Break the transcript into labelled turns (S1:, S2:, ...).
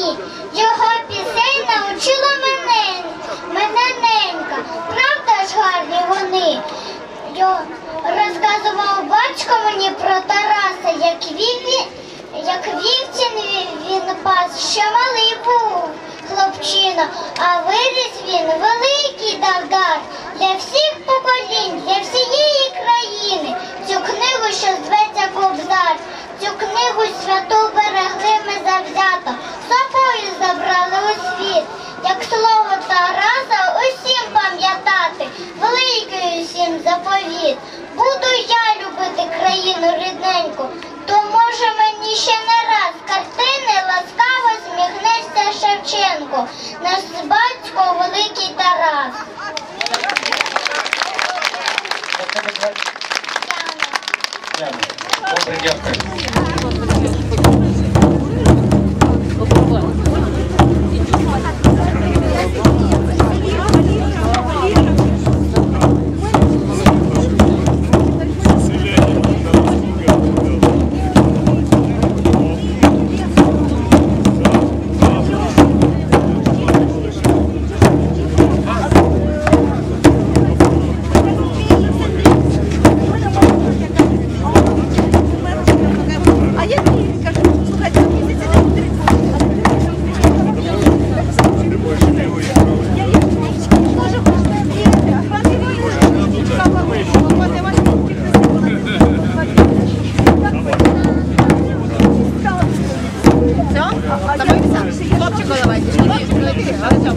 S1: Його пісень навчила мене, мене ненька. Правда ж гарні вони? Розказував батько мені про Тараса, як вів, як вівцін він- пас, ще малий був хлопчина, а виріс він великий дав дар для всіх заповіт. Буду я любити країну рідненьку, то може мені ще не раз картини ласкаво сміхнешся Шевченко, наш батько великий Тарас.
S2: Добре, дякую.
S1: Потому
S2: что, хлопчику давайте.